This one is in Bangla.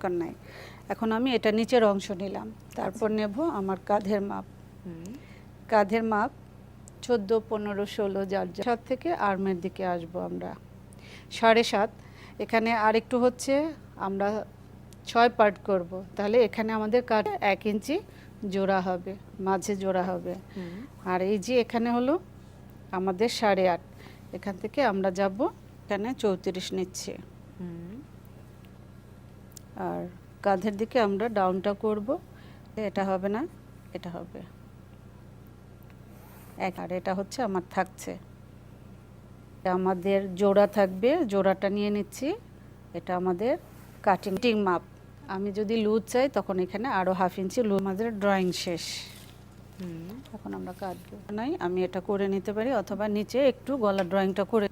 দরকার নাই। এখন আমি এটা নিচের অংশ নিলাম। তারপর নেব আমার কাঁধের মাপ। কাঁধের মাপ চোদ্দ পনেরো ষোলো যার সাত থেকে আর্মের দিকে আসব আমরা। সাড়ে সাত। এখানে আরেকটু হচ্ছে আমরা ছয় পার্ট করব। তাহলে এখানে আমাদের কাঠ এক ইঞ্চি জোড়া হবে মাঝে জোড়া হবে। আর এই যে এখানে হলো আমাদের সাড়ে আট। এখান থেকে আমরা যাব এখানে চৌত্রিশ নিচ্ছি। কাঁধের দিকে আমরা ডাউনটা করব। এটা হবে না এটা হবে। এক আর এটা হচ্ছে আমার থাকছে। আমাদের জোড়া থাকবে জোড়াটা নিয়ে নিচ্ছি। এটা আমাদের কাটিং টিং মাপ আমি যদি লুজ চাই তখন এখানে আরও হাফ ইঞ্চি লুজ। আমাদের ড্রয়িং শেষ। এখন আমরা কাটবো নাই আমি এটা করে নিতে পারি অথবা নিচে একটু গলা ড্রয়িংটা করে